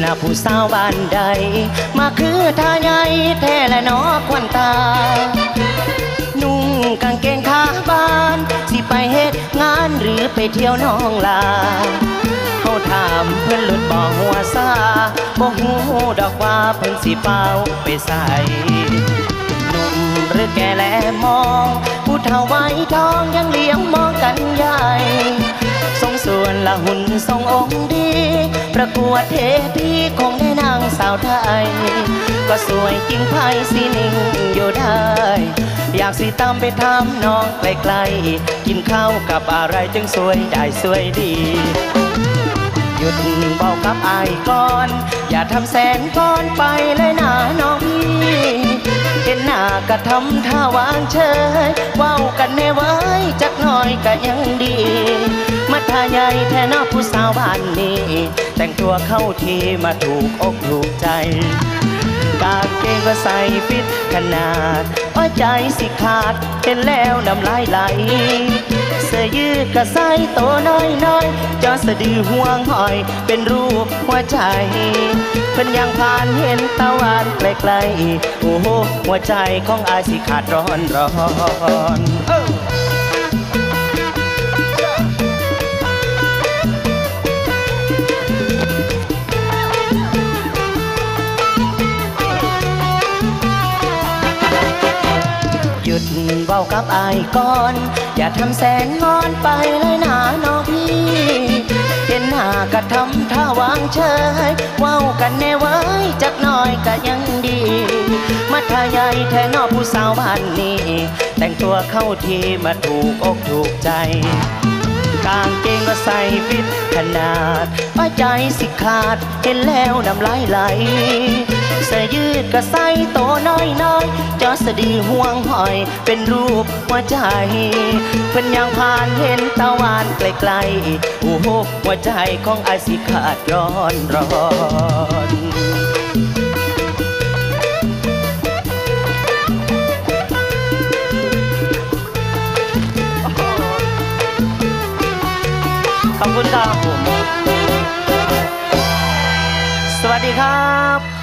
หน้าผู้สาวบ้านใด มาคือทาใหญ่แท้และนอควันตา นุ่งกางเกงขาบาน สิไปเฮ็ดงานหรือไปเที่ยวน้องลาเขาถามเพื่อนหลุดบ่หัวซาบ่หูดอกว่าเพิ่นสิเป้าไปใส่หนุ่มหรือแก่แลมอง ผู้เฒ่าไว้ทองยังเลี้ยงมองกันใหญ่ทรงส่วน ละหุ่นทรงองค์ดี ประกวดเทพีคงได้นางสาวไทย ก็สวยจริงไพ่สีนิ่งอยู่ได้ อยากสิตามไปทำน้องไกลๆ กินข้าวกับอะไรจึงสวยได้สวยดีหยุดเบากับอายก่อน อย่าทำแสนก่อนไปเลยนะน้องพี่เห็นหน้าก็ทำท่าวางเฉยเว้ากันแน่ไว้จักหน่อยก็ยังดี ท่าใหญ่แท้เนอผู้สาวบ้านนี้ แต่งตัวเข้าทีมาถูกอกถูกใจ กางเกงก็ใส่ฟิตขนาดอ้อยใจสิขาดเห็นแล้วน้ำลายไหล เสื้อยืดก็ใส่โตน้อยน้อยจอสะดือห่วงหอย เป็นรูปหัวใจเพิ่นยังผ่านเห็นตะวันไกลๆโอ้โหหัวใจของอายสิขาดร้อนร้อน หยุดเว้ากับอายก่อน อย่าทำแสนงอนไปเลยหนะน้องพี่เห็นหน้าก็ทำท่าวางเฉยเว้ากันแน่ไว้จักหน่อยก็ยังดีมาทาใหญ่แท้นอผู้สาวบ้านนี้ แต่งตัวเข้าทีมาถูกอกถูกใจ กางเกงก็ใส่ฟิตขนาดป้าใจสิขาดเห็นแล้วน้ำลายไหลเสื้อยืดก็ใส่โตน้อยน้อยๆจอสดือห่วงหอย เป็นรูปหัวใจเพิ่นยังผ่านเห็นตะวันไกลๆโอ้โหหัวใจของไอสิขาดร้อนร้อน ครับ